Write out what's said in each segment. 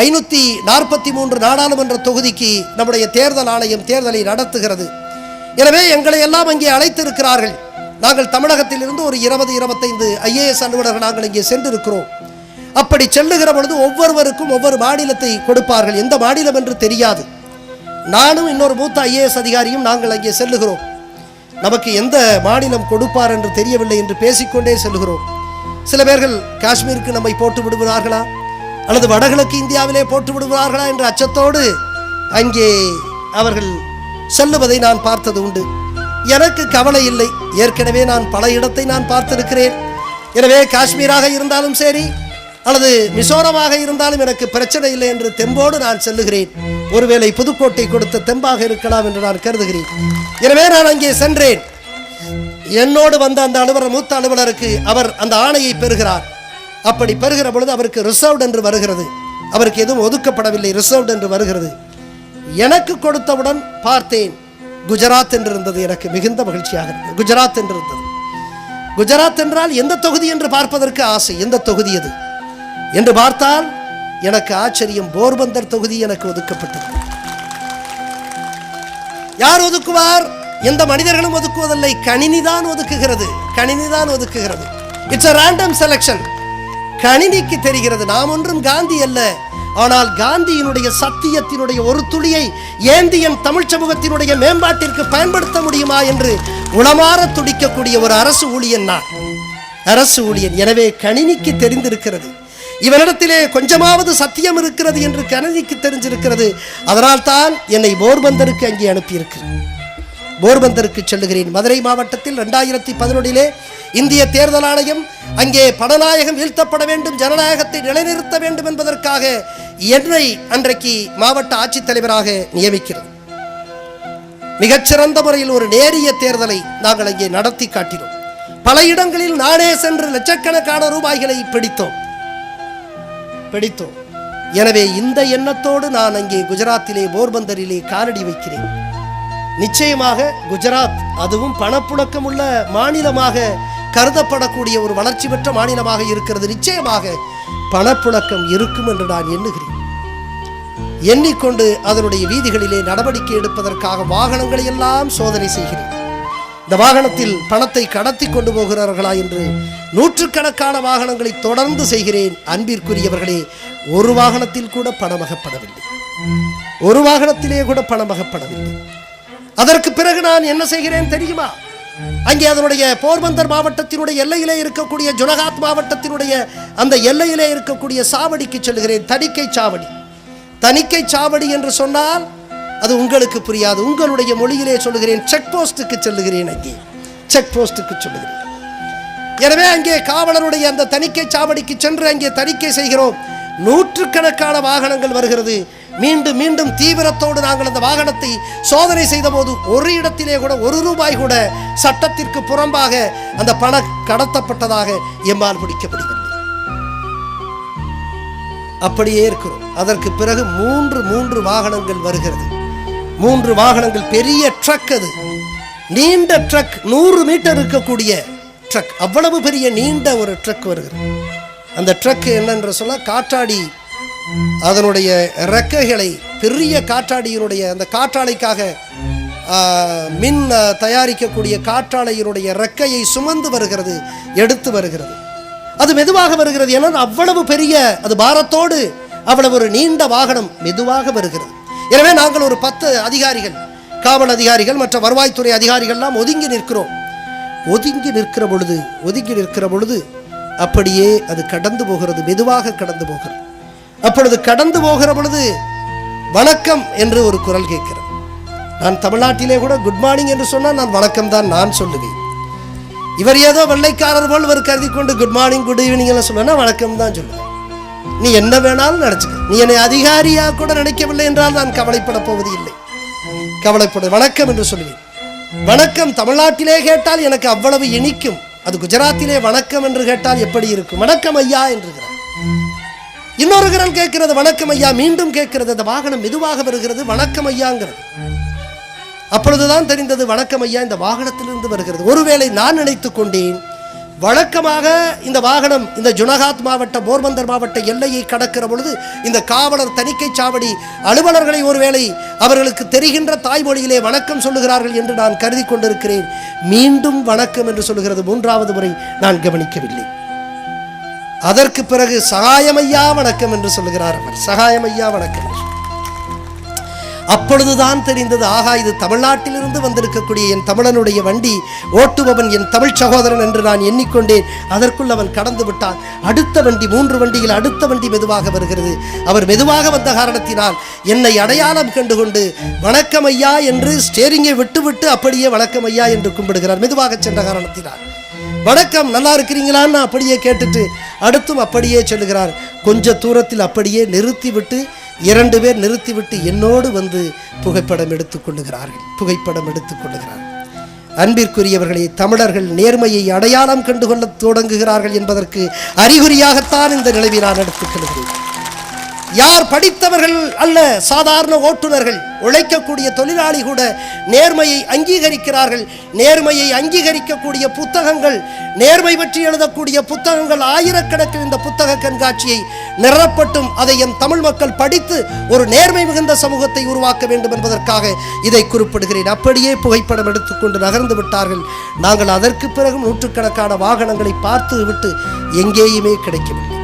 ஐநூற்றி நாற்பத்தி மூன்று நாடாளுமன்ற தொகுதிக்கு நம்முடைய தேர்தல் ஆணையம் தேர்தலை நடத்துகிறது. எனவே எங்களை எல்லாம் அங்கே அழைத்திருக்கிறார்கள். நாங்கள் தமிழகத்திலிருந்து ஒரு இருபது இருபத்தைந்து ஐஏஎஸ் அலுவலர்கள் நாங்கள் இங்கே சென்றிருக்கிறோம். அப்படி செல்லுகிற பொழுது ஒவ்வொருவருக்கும் ஒவ்வொரு மாநிலத்தை கொடுப்பார்கள். எந்த மாநிலம் என்று தெரியாது. நானும் இன்னொரு மூத்த ஐஏஎஸ் அதிகாரியும் நாங்கள் அங்கே செல்லுகிறோம். நமக்கு எந்த மாநிலம் கொடுப்பார் என்று தெரியவில்லை என்று பேசிக்கொண்டே செல்லுகிறோம். சில பேர்கள் காஷ்மீருக்கு நம்மை போட்டு விடுகிறார்களா? அல்லது வடகிழக்கு இந்தியாவிலே போட்டு விடுவார்களா என்ற அச்சத்தோடு அங்கே அவர்கள் செல்லுவதை நான் பார்த்தது உண்டு. எனக்கு கவலை இல்லை. ஏற்கனவே நான் பல இடத்தை நான் பார்த்திருக்கிறேன். எனவே காஷ்மீராக இருந்தாலும் சரி அல்லது மிசோரமாக இருந்தாலும் எனக்கு பிரச்சனை இல்லை என்று தெம்போடு நான் செல்லுகிறேன். ஒருவேளை புதுக்கோட்டை கொடுத்த தெம்பாக இருக்கலாம் என்று நான் கருதுகிறேன். எனவே நான் அங்கே சென்றேன். என்னோடு வந்த அந்த அலுவலர் மூத்த அலுவலருக்கு அவர் அந்த ஆணையை பெறுகிறார். அப்படி பெறுகிற பொழுது அவருக்கு ரிசர்வ்ட் என்று வருகிறது. அவருக்கு எதுவும் ஒதுக்கப்படவில்லை ரிசர்வ்ட் என்று வருகிறது. எனக்கு கொடுத்தவுடன் பார்த்தேன். குஜராத் என்று இருந்தது எனக்கு மிகுந்த மகிழ்ச்சியாக இருந்தது. குஜராத் என்று இருந்தது குஜராத் என்றால் எந்த தொகுதி என்று பார்ப்பதற்கு ஆசை. எந்த தொகுதி அது? என்று பார்த்தால் எனக்கு ஆச்சரியம் போர்பந்தர் தொகுதி எனக்கு ஒதுக்கப்பட்டது. யார் ஒதுக்குவார்? எந்த மனிதர்களும் ஒதுக்குவதில்லை. கணினி தான் ஒதுக்குகிறது. கணினி தான் ஒதுக்குகிறது. இட்ஸ் அ ரேண்டம் செலெக்ஷன் கணினிக்கு தெரிகிறது. நாம் ஒன்றும் காந்தி அல்ல. ஆனால் காந்தியினுடைய சத்தியத்தினுடைய ஒரு துளியை ஏந்தியன் தமிழ் சமூகத்தினுடைய மேம்பாட்டிற்கு பயன்படுத்த முடியுமா என்று உளமாற துடிக்கக்கூடிய ஒரு அரசு ஊழியன் நான். அரசு ஊழியன். எனவே கணினிக்கு தெரிந்திருக்கிறது. இவனிடத்திலே கொஞ்சமாவது சத்தியம் இருக்கிறது என்று கணினிக்கு தெரிஞ்சிருக்கிறது. அதனால் தான் என்னை போர்பந்தருக்கு அங்கே அனுப்பியிருக்கிறேன். போர்பந்தருக்கு செல்லுகிறேன். மதுரை மாவட்டத்தில் ரெண்டாயிரத்தி பதினொன்றிலே இந்திய தேர்தல் ஆணையம் அங்கே படநாயகம் வீழ்த்தப்பட வேண்டும் ஜனநாயகத்தை நிலைநிறுத்த வேண்டும் என்பதற்காக என்னை அன்றைக்கு மாவட்ட ஆட்சித்தலைவராக நியமிக்கிறது. மிகச்சிறந்த முறையில் ஒரு நேரிய தேர்தலை நாங்கள் அங்கே நடத்தி காட்டினோம். பல இடங்களில் நானே சென்று லட்சக்கணக்கான ரூபாய்களை பிடித்தோம். பிடித்தோம். எனவே இந்த எண்ணத்தோடு நான் அங்கே குஜராத்திலே போர்பந்தரிலே காலடி வைக்கிறேன். நிச்சயமாக குஜராத் அதுவும் பணப்புழக்கம் உள்ள மாநிலமாக கருதப்படக்கூடிய ஒரு வளர்ச்சி பெற்ற மாநிலமாக இருக்கிறது. நிச்சயமாக பணப்புழக்கம் இருக்கும் என்று நான் எண்ணுகிறேன். எண்ணிக்கொண்டு அதனுடைய வீதிகளிலே நடவடிக்கை எடுப்பதற்காக வாகனங்களை எல்லாம் சோதனை செய்கிறேன். இந்த வாகனத்தில் பணத்தை கடத்தி கொண்டு போகிறார்களா என்று நூற்றுக்கணக்கான வாகனங்களை தொடர்ந்து செய்கிறேன். அன்பிற்குரியவர்களே ஒரு வாகனத்தில் கூட பணமகப்படவில்லை ஒரு வாகனத்திலே கூட பணமகப்படவில்லை அதற்கு பிறகு நான் என்ன செய்கிறேன் தெரியுமா? அங்கே அதனுடைய போர்பந்தர் மாவட்டத்தினுடைய எல்லையிலே இருக்கக்கூடிய ஜுனகாத் மாவட்டத்தினுடைய அந்த எல்லையிலே இருக்கக்கூடிய சாவடிக்கு செல்கிறேன் தணிக்கை சாவடி. தணிக்கை சாவடி என்று சொன்னால் அது உங்களுக்கு புரியாது. உங்களுடைய மொழியிலே சொல்லுகிறேன். செக் போஸ்ட்டுக்கு செல்லுகிறேன் அங்கே. செக் போஸ்ட்டுக்கு சொல்லுகிறேன். எனவே அங்கே காவலருடைய அந்த தணிக்கை சாவடிக்கு சென்று அங்கே தணிக்கை செய்கிறோம். நூற்றுக்கணக்கான வாகனங்கள் வருகிறது. மீண்டும் மீண்டும் தீவிரத்தோடு நாங்கள் அந்த வாகனத்தை சோதனை செய்த போது ஒரு இடத்திலே கூட ஒரு ரூபாய் கூட சட்டத்திற்கு புறம்பாக அந்த பணம் கடத்தப்பட்டதாக எம்மால் பிடிக்கப்படுகிறது அப்படியே இருக்கிறோம். அதற்கு பிறகு மூன்று மூன்று வாகனங்கள் வருகிறது. மூன்று வாகனங்கள் பெரிய ட்ரக் அது. நீண்ட ட்ரக் நூறு மீட்டர் இருக்கக்கூடிய ட்ரக் அவ்வளவு பெரிய நீண்ட ஒரு ட்ரக் வருகிறது. அந்த ட்ரக் என்னென்று சொல்ல காற்றாடி அதனுடைய ரெக்கைகளை பெரிய காற்றாடியினுடைய அந்த காற்றாலைக்காக மின் தயாரிக்கக்கூடிய காற்றாலையினுடைய ரெக்கையை சுமந்து வருகிறது எடுத்து வருகிறது. அது மெதுவாக வருகிறது. ஏன்னா அவ்வளவு பெரிய அது பாரத்தோடு அவ்வளவு ஒரு நீண்ட வாகனம் மெதுவாக வருகிறது. எனவே நாங்கள் ஒரு பத்து அதிகாரிகள் காவல் அதிகாரிகள் மற்ற வருவாய்த்துறை அதிகாரிகள்லாம் ஒதுங்கி நிற்கிறோம். ஒதுங்கி நிற்கிற பொழுது ஒதுங்கி நிற்கிற பொழுது அப்படியே அது கடந்து போகிறது மெதுவாக கடந்து போகிறது. அப்பொழுது கடந்து போகிற பொழுது வணக்கம் என்று ஒரு குரல் கேட்கிறேன் நான் தமிழ்நாட்டிலே கூட குட் மார்னிங் என்று சொன்னால் நான் வணக்கம் தான் நான் சொல்லுவேன். இவர் ஏதோ வெள்ளைக்காரர் போல் இவர் கருதி கொண்டு குட் மார்னிங் குட் ஈவினிங் எல்லாம் சொன்னா வணக்கம் தான் சொல்லுவேன். நீ என்ன வேணாலும் நினைச்சுக்க. நீ என்னை அதிகாரியாக கூட நினைக்கவில்லை என்றால் நான் கவலைப்பட போவது இல்லை. கவலைப்பட வணக்கம் என்று சொல்லுவேன். வணக்கம் தமிழ்நாட்டிலே கேட்டால் எனக்கு அவ்வளவு இனிக்கும். அது குஜராத்திலே வணக்கம் என்று கேட்டால் எப்படி இருக்கும்? வணக்கம் ஐயா என்றுகிறார் இன்னொரு குரல் கேட்கிறது வணக்கம் ஐயா மீண்டும் கேட்கிறது அந்த வாகனம் மெதுவாக வருகிறது வணக்கம் ஐயாங்கிறது. அப்பொழுதுதான் தெரிந்தது வணக்கம் ஐயா இந்த வாகனத்திலிருந்து வருகிறது. ஒருவேளை நான் நினைத்துக் கொண்டேன் வழக்கமாக இந்த வாகனம் இந்த ஜுனகாத் மாவட்ட போர்பந்தர் மாவட்ட எல்லையை கடக்கிற பொழுது இந்த காவலர் தணிக்கை சாவடி அலுவலர்களை ஒருவேளை அவர்களுக்கு தெரிகின்ற தாய்மொழியிலே வணக்கம் சொல்லுகிறார்கள் என்று நான் கருதி கொண்டிருக்கிறேன். மீண்டும் வணக்கம் என்று சொல்லுகிறது. மூன்றாவது முறை நான் கவனிக்கவில்லை. அதற்கு பிறகு சகாயமையா வணக்கம் என்று சொல்லுகிறார் அவர். சகாயமையா வணக்கம் அப்பொழுதுதான் தெரிந்தது ஆகா இது தமிழ்நாட்டிலிருந்து வந்திருக்கக்கூடிய என் தமிழனுடைய வண்டி ஓட்டுபவன் என் தமிழ் சகோதரன் என்று நான் எண்ணிக்கொண்டேன். அதற்குள் அவன் கடந்து விட்டான். அடுத்த வண்டி மூன்று வண்டியில் அடுத்த வண்டி மெதுவாக வருகிறது. அவர் மெதுவாக வந்த காரணத்தினால் என்னை அடையாளம் கண்டுகொண்டு வணக்கம் ஐயா என்று ஸ்டேரிங்கை விட்டுவிட்டு அப்படியே வணக்கம் ஐயா என்று கும்பிடுகிறார். மெதுவாக சென்ற காரணத்தினால். வணக்கம் நல்லா இருக்கிறீங்களான்னு அப்படியே கேட்டுட்டு அடுத்தும் அப்படியே செல்கிறார் கொஞ்ச தூரத்தில் அப்படியே நிறுத்திவிட்டு இரண்டு பேர் நிறுத்திவிட்டு என்னோடு வந்து புகைப்படம் எடுத்துக் கொள்ளுகிறார்கள். புகைப்படம் எடுத்துக் கொள்ளுகிறார்கள் அன்பிற்குரியவர்களே தமிழர்கள் நேர்மையை அடையாளம் கண்டுகொள்ளத் தொடங்குகிறார்கள் என்பதற்கு அறிகுறியாகத்தான் இந்த நிலைவை நான் எடுத்துக் கொள்கிறேன். யார் படித்தவர்கள் அல்ல சாதாரண ஓட்டுநர்கள். உழைக்கக்கூடிய தொழிலாளி கூட நேர்மையை அங்கீகரிக்கிறார்கள். நேர்மையை அங்கீகரிக்கக்கூடிய புத்தகங்கள் நேர்மை பற்றி எழுதக்கூடிய புத்தகங்கள் ஆயிரக்கணக்கில் இந்த புத்தக கண்காட்சியை நிறப்பட்டும் அதை என் தமிழ் மக்கள் படித்து ஒரு நேர்மை மிகுந்த சமூகத்தை உருவாக்க வேண்டும் என்பதற்காக இதை குறிப்பிடுகிறேன். அப்படியே புகைப்படம் எடுத்துக்கொண்டு நகர்ந்து விட்டார்கள். நாங்கள் அதற்கு பிறகும் நூற்றுக்கணக்கான வாகனங்களை பார்த்து விட்டு எங்கேயுமே கிடைக்கவில்லை.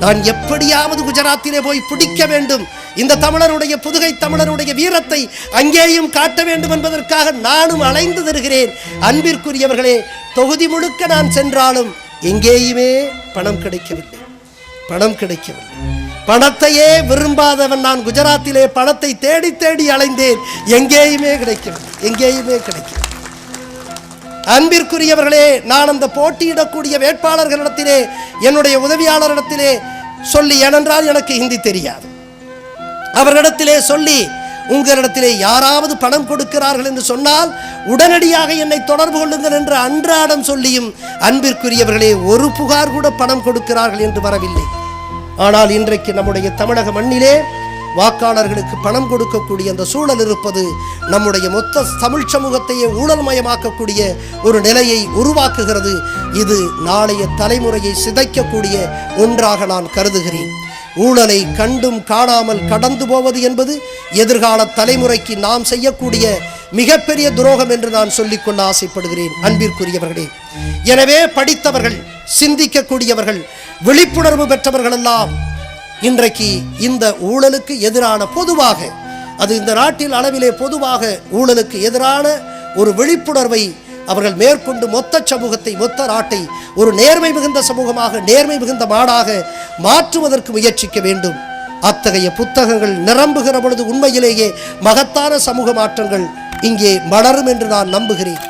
நான் எப்படியாவது குஜராத்திலே போய் பிடிக்க வேண்டும். இந்த தமிழருடைய புதுகை தமிழருடைய வீரத்தை அங்கேயும் காட்ட வேண்டும் என்பதற்காக நானும் அலைந்து தருகிறேன் அன்பிற்குரியவர்களே தொகுதி முழுக்க நான் சென்றாலும் எங்கேயுமே பணம் கிடைக்கவில்லை. பணம் கிடைக்கவில்லை. பணத்தையே விரும்பாதவன் நான் குஜராத்திலே பணத்தை தேடி தேடி அலைந்தேன். எங்கேயுமே கிடைக்கவில்லை. எங்கேயுமே கிடைக்கவில்லை. அன்பிற்குரியவர்களே நான் அந்த போட்டியிடக்கூடிய வேட்பாளர்களிடத்திலே என்னுடைய உதவியாளரிடத்திலே சொல்லி ஏனென்றால் எனக்கு ஹிந்தி தெரியாது. அவரிடத்திலே சொல்லி உங்களிடத்திலே யாராவது பணம் கொடுக்கிறார்கள் என்று சொன்னால் உடனடியாக என்னை தொடர்பு கொள்ளுங்கள் என்று அன்றாடம் சொல்லியும் அன்பிற்குரியவர்களே ஒரு புகார் கூட பணம் கொடுக்கிறார்கள் என்று வரவில்லை. ஆனால் இன்றைக்கு நம்முடைய தமிழக மண்ணிலே வாக்காளர்களுக்கு பணம் கொடுக்கக்கூடிய அந்த சூழல் இருப்பது நம்முடைய மொத்த தமிழ் சமூகத்தையே ஊழல்மயமாக்கக்கூடிய ஒரு நிலையை உருவாக்குகிறது. இது நாளைய தலைமுறையை சிதைக்கக்கூடிய ஒன்றாக நான் கருதுகிறேன். ஊழலை கண்டும் காணாமல் கடந்து போவது என்பது எதிர்கால தலைமுறைக்கு நாம் செய்யக்கூடிய மிகப்பெரிய துரோகம் என்று நான் சொல்லிக்கொள்ள ஆசைப்படுகிறேன். அன்பிற்குரியவர்களே எனவே படித்தவர்கள் சிந்திக்கக்கூடியவர்கள் விழிப்புணர்வு பெற்றவர்கள் எல்லாம் இன்றைக்கு இந்த ஊழலுக்கு எதிரான பொதுவாக அது இந்த நாட்டில் அளவிலே பொதுவாக ஊழலுக்கு எதிரான ஒரு விழிப்புணர்வை அவர்கள் மேற்கொண்டு மொத்த சமூகத்தை மொத்த நாட்டை ஒரு நேர்மை மிகுந்த சமூகமாக நேர்மை மிகுந்த மாடாக மாற்றுவதற்கு முயற்சிக்க வேண்டும். அத்தகைய புத்தகங்கள் நிரம்புகிற பொழுது உண்மையிலேயே மகத்தான சமூக மாற்றங்கள் இங்கே மலரும் என்று நான் நம்புகிறேன்.